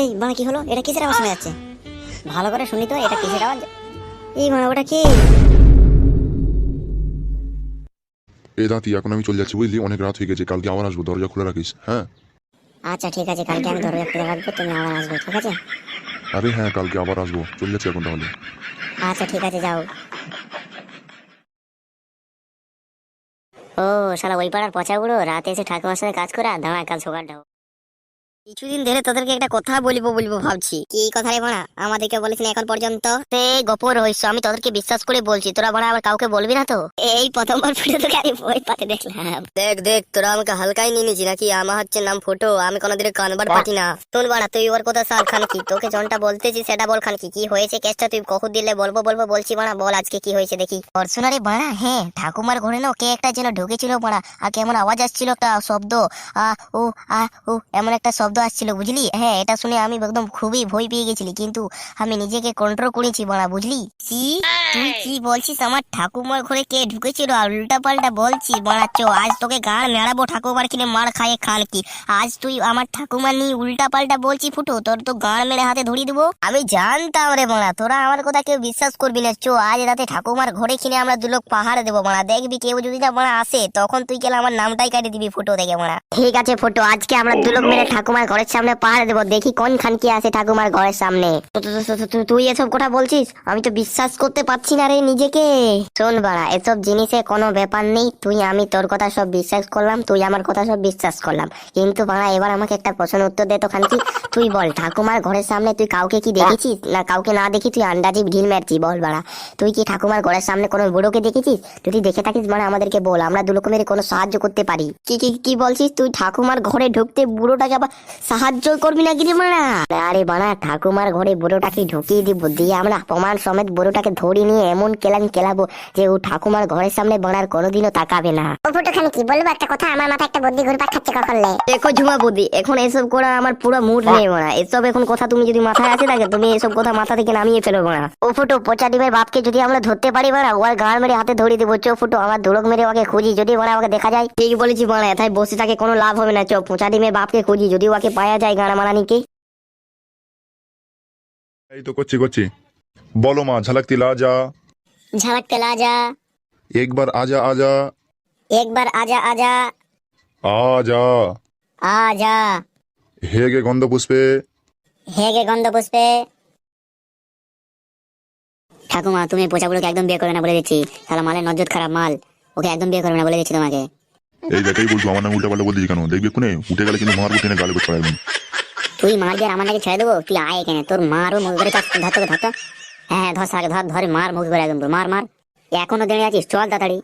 এই মানে কি হলো? এটা কিসের আওয়াজ শোনা যাচ্ছে? ভালো করে শুনি তো এটা কিসের আওয়াজ? এই মানে ওটা কি? এ দাঁতি এখন আমি চলে যাচ্ছি বুঝলি? অনেক রাত হয়ে গেছে কালকে আবার আসব দরজা খুলে রাখিস হ্যাঁ? আচ্ছা ঠিক আছে কালকে আমি দরজা খুলে রাখব তুমি আবার আসবে ঠিক আছে? আরে হ্যাঁ কালকে আবার আসব চলে যাচ্ছি এখন তাহলে। আচ্ছা ঠিক আছে যাও। ও শালা ওই পাড়ার পচাগুলো রাতে এসে ঠাকুমার সাথে কাজ করে দাঁড়া কাল সকালটাও কিছুদিন ধরে তোদেরকে একটা কথা বলব বলব ভাবছি। কি কথা রে বাড়া আমাদেরকে বলিস না এখন পর্যন্ত। সে গোপন রহস্য, আমি তোদেরকে বিশ্বাস করে বলছি। তোরা বাড়া আবার কাউকে বলবি না তো? এই প্রথমবার ফুটে তোকে আমি বই পাতে দেখলাম। দেখ দেখ, তোরা আমাকে হালকাই নিয়ে নিয়েছি নাকি? আমার হচ্ছে নাম ফটো, আমি কোনোদিন কানবার পাটি না। শোন বাড়া, তুই ওর কথা সার খান কি? তোকে জনটা বলতেছি, সেটা বল খান কি? কি হয়েছে কেসটা তুই কখন দিলে বলব বলব বলছি বাড়া, বল আজকে কি হয়েছে দেখি। অর্চনারে বাড়া হ্যাঁ ঠাকুমার ঘরে না কে একটা যেন ঢুকেছিল বাড়া, আর কেমন আওয়াজ আসছিল একটা শব্দ। আ ও আ ও এমন একটা শব্দ আসছিল বুঝলি? হ্যাঁ এটা শুনে আমি একদম খুবই ভয় পেয়ে গেছিলি কিন্তু আমি নিজেকে কন্ট্রোল করেছি বাড়া বুঝলি? কি? তুই কি বলছিস? আমার ঠাকুমার ঘরে কে ঢুকেছিল? আর উল্টা পাল্টা বলছি বাড়া চো আজ তোকে গান মেড়াবো ঠাকুমার কিনে মার খায়ে খান কি। আজ তুই আমার ঠাকুমা নিয়ে উল্টা পাল্টা বলছি ফুটো তোর তো গান মেরে হাতে ধরিয়ে দেবো। আমি জানতাম রে মারা তোরা আমার কথা কেউ বিশ্বাস করবি না চো আজ রাতে ঠাকুমার ঘরে কিনে আমরা দুলোক পাহাড়ে দেবো মারা দেখবি কেউ যদি না মারা আসে তখন তুই গেলে আমার নামটাই কাটিয়ে দিবি ফুটো দেখে মারা ঠিক আছে ফুটো আজকে আমরা দুলোক মেরে ঠাকুমার ঘরের সামনে পাহাড় দেবো। দেখি কোন খান কি আছে ঠাকুমার ঘরের সামনে। তুই এসব কথা বলছিস? আমি তো বিশ্বাস করতে পারছি না রে নিজেকে। শোন বাড়া এসব জিনিসে কোনো ব্যাপার নেই। তুই আমি তোর কথা সব বিশ্বাস করলাম তুই আমার কথা সব বিশ্বাস করলাম। কিন্তু বাড়া এবার আমাকে একটা প্রশ্ন উত্তর দে তো খানকি তুই বল ঠাকুমার ঘরের সামনে তুই কাউকে কি দেখেছিস? না কাউকে না দেখি তুই আন্দাজি ঢিল মারছি বল বাড়া। তুই কি ঠাকুমার ঘরের সামনে কোনো বুড়োকে দেখেছিস? যদি দেখে থাকিস মানে আমাদেরকে বল আমরা দু রকমের কোনো সাহায্য করতে পারি। কি কি কি বলছিস? তুই ঠাকুমার ঘরে ঢুকতে বুড়োটাকে আবার সাহায্য করবি না কি মারা? আরে বানা ঠাকুমার ঘরে বুড়োটাকে ঢুকিয়ে দিব দিয়ে আমরা প্রমাণ সমেত বুড়োটাকে ধরে নিয়ে এমন কেলান কেলাবো যে ও ঠাকুমার ঘরের সামনে বানার কোনোদিনও তাকাবে না। ও ফুটোখানি কি বলব একটা কথা? আমার মাথায় একটা বুদ্ধি ঘুরপাক খাচ্ছে কখন লে দেখো ঝুমা বুদ্ধি এখন এসব করা আমার পুরো মুড নেই মারা। এসব এখন কথা তুমি যদি মাথায় আসে থাকে তুমি এসব কথা মাথা থেকে নামিয়ে ফেলো মারা। ও ফুটো পচা ডিমের বাপকে যদি আমরা ধরতে পারি মারা ওর গাড় মেরে হাতে ধরে দিব। চো ফুটো আমার ধুলক মেরে ওকে খুঁজি যদি মারা ওকে দেখা যায়। ঠিক বলেছি মারা এথায় বসে থাকে কোনো লাভ হবে না। চো পচা ডিমের বাপকে খুঁজি যদি ওকে পাওয়া যায় গাড়া মারানিকে এই তো করছি করছি। বলো মা ঝালাক তিলা যা ঝালক তেলা যা একবার আজা আজা। একবার আজা আজা। আজা। আজা। হে গে গন্ধ পুষ্পে। হে গে গন্ধ পুষ্পে। ঠাকুমা তুমি পোচাগুলোকে একদম বিয়ে করবে না বলে দিচ্ছি। তাহলে মালের নজর খারাপ মাল। ওকে একদম বিয়ে করবে না বলে দিচ্ছি তোমাকে। এই দেখাই বলছো আমার নাম উল্টা পাল্টা বলছিস কেন? দেখবি কোনে উঠে গেলে কিন্তু মারবো টেনে গালে করতে পারবি তুই মার দিয়ে আমার নাকি ছেড়ে দেবো? তুই আয় এখানে? তোর মারও মুখ ধরে ধর তোকে ধর হ্যাঁ হ্যাঁ ধর সাকে ধর ধরে মার মুখ ধরে একদম মার মার। এখনও দেড়ে আছিস? চল তাড়াতাড়ি।